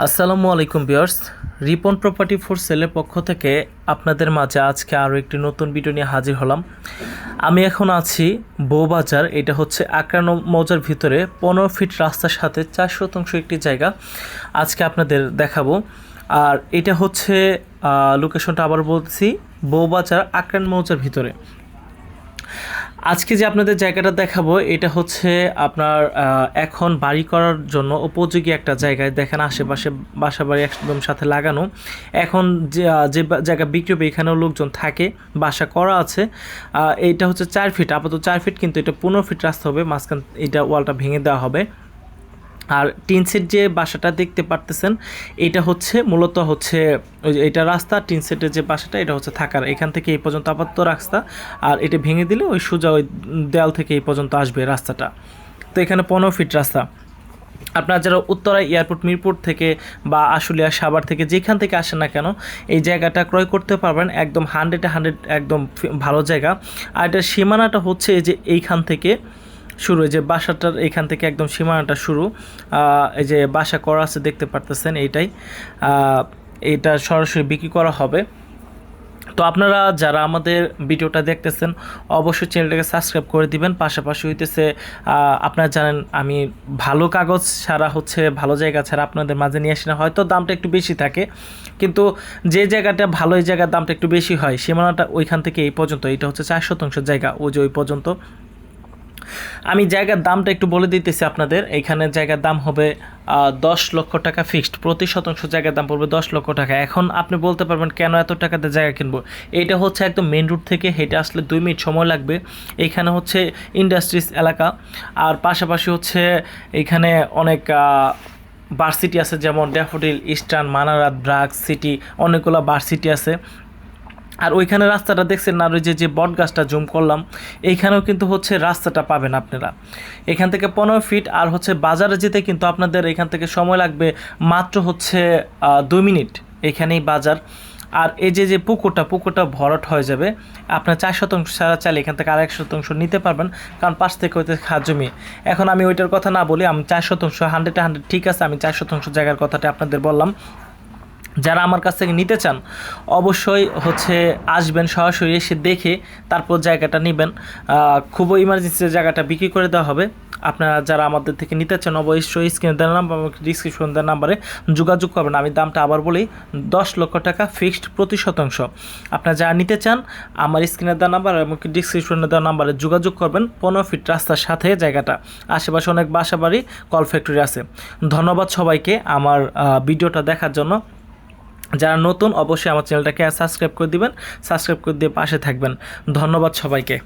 আসসালামু আলাইকুম বিয়ার্স Ripon property for সেলের পক্ষ থেকে আপনাদের মাঝে আজকে আরও একটি নতুন ভিডিও নিয়ে হাজির হলাম। আমি এখন আছি বৌবাজার এটা হচ্ছে আকরান মৌজার ভিতরে পনেরো ফিট রাস্তার সাথে চার শতাংশ একটি জায়গা। আজকে আপনাদের দেখাবো। আর এটা হচ্ছে লোকেশনটা আবার বলছি বৌবাজার আকরান মৌজার ভিতরে। আজকে যে আপনাদের জায়গাটা দেখাবো, এটা হচ্ছে আপনার এখন বাড়ি করার জন্য উপযোগী একটা জায়গায়। দেখেন আশেপাশে বাসা বাড়ি একদম সাথে লাগানো। এখন যে জায়গা বিক্রি হবে এখানেও লোকজন থাকে, বাসা করা আছে। এটা হচ্ছে চার ফিট। আপাতত চার ফিট, কিন্তু এটা পনেরো ফিট রাস্তা হবে। মাঝখান, এটা ওয়ালটা ভেঙে দেওয়া হবে। আর টিন সেট যে বাসাটা দেখতে পারতেছেন, এটা হচ্ছে মূলত হচ্ছে, ওই এটা রাস্তা টিন সেটের যে বাসাটা, এটা হচ্ছে থাকার। এখান থেকে এই পর্যন্ত আপাতত রাস্তা, আর এটা ভেঙে দিলে ওই সোজা ওই দেয়াল থেকে এই পর্যন্ত আসবে রাস্তাটা। তো এখানে পনেরো ফিট রাস্তা। আপনারা যারা উত্তরা এয়ারপোর্ট, মিরপুর থেকে বা আশুলিয়া, সাভার থেকে যেখান থেকে আসেন না কেন, এই জায়গাটা ক্রয় করতে পারবেন। একদম হান্ড্রেডে হান্ড্রেড, একদম ভালো জায়গা। আর এটার সীমানাটা হচ্ছে এই যে এইখান থেকে শুরু, এই যে বাসাটার এখান থেকে একদম সীমানাটা শুরু এই যে বাসা করা আছে, দেখতে পারতেছেন এইটাই এটা সরাসরি বিক্রি করা হবে। তো আপনারা যারা আমাদের ভিডিওটা দেখতেছেন, অবশ্যই চ্যানেলটাকে সাবস্ক্রাইব করে দিবেন। পাশাপাশি হইতেছে আপনারা জানেন, আমি ভালো কাগজ ছাড়া হচ্ছে ভালো জায়গা ছাড়া আপনাদের মাঝে নিয়ে আসি না। হয়তো দামটা একটু বেশি থাকে, কিন্তু যে জায়গাটা ভালো, এই জায়গার দামটা একটু বেশি হয়, সীমানাটা ওইখান থেকে এই পর্যন্ত, এটা হচ্ছে চার শতাংশ জায়গা, ওই যে ওই পর্যন্ত। আমি জায়গার দামটা একটু বলে দিতেছি আপনাদের। এখানে জায়গার দাম হবে দশ লক্ষ টাকা ফিক্সড প্রতি শতাংশ জায়গার দাম পড়বে দশ লক্ষ টাকা। এখন আপনি বলতে পারবেন, কেন এত টাকাতে জায়গা কিনবো? এটা হচ্ছে একদম মেন রুট থেকে হেঁটে আসলে দুই মিনিট সময় লাগবে। এখানে হচ্ছে ইন্ডাস্ট্রিজ এলাকা। আর পাশাপাশি হচ্ছে এখানে অনেক ভার্সিটি আছে, যেমন Daffodil Eastern Manarat BRAC city অনেকগুলো ভার্সিটি আছে। আর ওইখানে রাস্তাটা দেখছেন না ওই যে বট গাছটা জুম করলাম, এইখানেও কিন্তু হচ্ছে রাস্তাটা পাবেন আপনারা। এখান থেকে পনেরো ফিট, আর হচ্ছে বাজারে যেতে কিন্তু আপনাদের এখান থেকে সময় লাগবে মাত্র হচ্ছে দুই মিনিট এখানেই বাজার। আর এই যে যে পুকুরটা পুকুরটা ভরাট হয়ে যাবে, আপনার চার শতাংশ ছাড়া চাইলে এখান থেকে আরেক শতাংশ নিতে পারবেন, কারণ পাশ থেকে হইতে খাত জমি। এখন আমি ওইটার কথা না বলি আমি চার শতাংশ, হান্ড্রেড হান্ড্রেড ঠিক আছে, আমি চার শতাংশ জায়গার কথাটা আপনাদের বললাম। যারা আমার কাছ থেকে নিতে চান, অবশ্যই হচ্ছে আসবেন সরাসরি এসে দেখে তারপর জায়গাটা নেবেন। খুবই ইমার্জেন্সি জায়গাটা বিক্রি করে দেওয়া হবে। আপনারা যারা আমাদের থেকে নিতে চান, অবশ্যই স্ক্রিনে দেওয়ার নাম্বার ডিসক্রিপশন দেওয়ার নাম্বারে যোগাযোগ করবেন। আমি দামটা আবার বলি, দশ লক্ষ টাকা ফিক্সড প্রতি শতাংশ। আপনারা যারা নিতে চান, আমার স্ক্রিনে দেওয়া নাম্বার এবং ডিসক্রিপশনে দেওয়া নাম্বারে যোগাযোগ করবেন। পনেরো ফিট রাস্তার সাথে জায়গাটা। আশেপাশে অনেক বাসা বাড়ি কল ফ্যাক্টরি আছে। ধন্যবাদ সবাইকে আমার ভিডিওটা দেখার জন্য। যারা নতুন, অবশ্যই আমার চ্যানেলটাকে সাবস্ক্রাইব করে দিবেন সাবস্ক্রাইব করে দিয়ে পাশে থাকবেন। ধন্যবাদ সবাইকে।